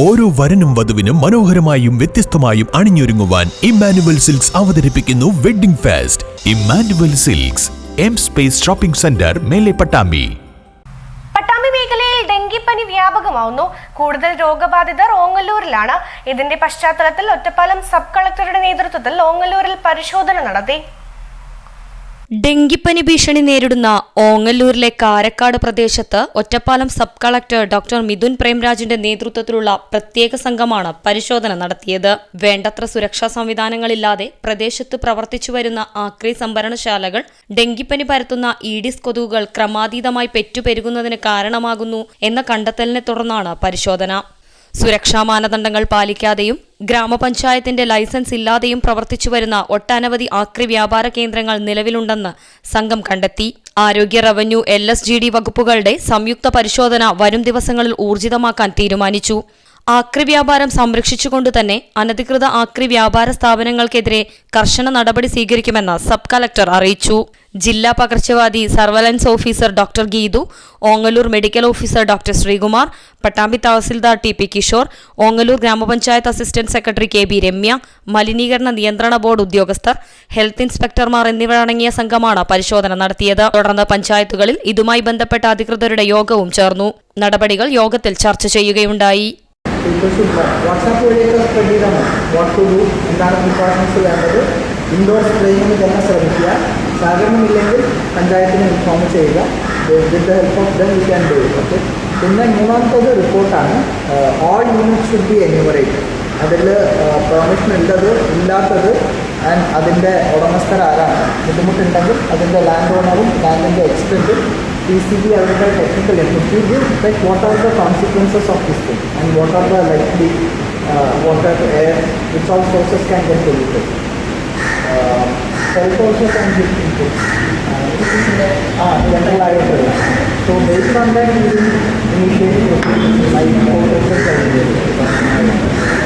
ഓരോ വരനും വധുവിനും മനോഹരമായും വ്യത്യസ്തമായും അണിഞ്ഞൊരുങ്ങുവാൻ ഇമ്മാനുവൽ സിൽക്സ് അവതരിപ്പിക്കുന്നു wedding fest. Emmanuel silks M space shopping centre Mele Pattambi. Pattambi മേഖലയിൽ ഡെങ്കിപ്പനി വ്യാപകമാവുന്നു. കൂടുതൽ രോഗബാധിതർ ഓങ്ങല്ലൂരിലാണ് ഇതിന്റെ പശ്ചാത്തലത്തിൽ ഒറ്റപ്പാലം സബ് കളക്ടറുടെ നേതൃത്വത്തിൽ ഓങ്ങല്ലൂരിൽ പരിശോധന നടത്തി. ഡെങ്കിപ്പനി ഭീഷണി നേരിടുന്ന ഓങ്ങല്ലൂരിലെ കാരക്കാട് പ്രദേശത്ത് Ottapalam sub collector doctor Mithun പ്രേംരാജിന്റെ നേതൃത്വത്തിലുള്ള പ്രത്യേക സംഘമാണ് പരിശോധന നടത്തിയത്. വേണ്ടത്ര സുരക്ഷാ സംവിധാനങ്ങളില്ലാതെ പ്രദേശത്ത് പ്രവർത്തിച്ചു വരുന്ന ആക്രി സംഭരണശാലകൾ ഡെങ്കിപ്പനി പരത്തുന്ന ഈഡിസ് കൊതുകുകൾ ക്രമാതീതമായി പെറ്റുപെരുകുന്നതിന് കാരണമാകുന്നു എന്ന കണ്ടെത്തലിനെ തുടർന്നാണ് പരിശോധന. സുരക്ഷാ മാനദണ്ഡങ്ങൾ പാലിക്കാതെയും ഗ്രാമപഞ്ചായത്തിന്റെ ലൈസൻസ് ഇല്ലാതെയും പ്രവർത്തിച്ചു വരുന്ന ഒട്ടനവധി ആക്രി വ്യാപാര കേന്ദ്രങ്ങൾ നിലവിലുണ്ടെന്ന് സംഘം കണ്ടെത്തി. ആരോഗ്യ റവന്യൂ എൽ വകുപ്പുകളുടെ സംയുക്ത പരിശോധന വരും ദിവസങ്ങളിൽ ഊർജിതമാക്കാൻ തീരുമാനിച്ചു. ആക്രി വ്യാപാരം സംരക്ഷിച്ചുകൊണ്ട് തന്നെ അനധികൃത ആക്രി വ്യാപാര സ്ഥാപനങ്ങൾക്കെതിരെ കർശന നടപടി സ്വീകരിക്കുമെന്ന് സബ് കലക്ടർ അറിയിച്ചു. ജില്ലാ പകർച്ചവ്യാധി surveillance officer doctor Geethu Ongallur medical officer doctor Sreekumar Pattambi tahsildar T P Kishore Ongallur ഗ്രാമപഞ്ചായത്ത് assistant secretary K B Ramya മലിനീകരണ നിയന്ത്രണ ബോർഡ് ഉദ്യോഗസ്ഥർ ഹെൽത്ത് ഇൻസ്പെക്ടർമാർ എന്നിവരടങ്ങിയ സംഘമാണ് പരിശോധന നടത്തിയത്. തുടർന്ന് പഞ്ചായത്തുകളിൽ ഇതുമായി ബന്ധപ്പെട്ട അധികൃതരുടെ യോഗവും ചേർന്നു. നടപടികൾ യോഗത്തിൽ ചർച്ച ചെയ്യുകയുണ്ടായി. പീപ്പിൾ ഷുഡ് വാട്സാപ്പ് വഴിയൊക്കെ സ്പ്രെഡ് ചെയ്താൽ മതി. വാട്ട് ടു ഡു എന്താണ് പ്രിക്കോഷൻസ് വേണ്ടത്? ഇൻഡോർ സ്പ്രേയിങ്ങിന് തന്നെ ശ്രമിക്കുക. സഹകരണമില്ലെങ്കിൽ പഞ്ചായത്തിന് ഇൻഫോം ചെയ്യുക. With the help of them you can do okay പിന്നെ മൂന്നാമത്തത് റിപ്പോർട്ടാണ് all unit should be enumerate അതിൽ പെർമിഷൻ ഉള്ളത് ഇല്ലാത്തത് ആൻഡ് അതിന്റെ ഉടമസ്ഥർ ആരാണ് ബുദ്ധിമുട്ടുണ്ടെങ്കിൽ അതിന്റെ ലാൻഡ് ഓണറും ലാൻഡിന്റെ എക്സ്റ്റന്റും PCB as well as electrical effective like what are the consequences of this thing and what are the likely uh, water, air, which all sources can get polluted. Uh, cell also can give inputs. Uh, ah, general IoT. So based on that, we will initiate processes like water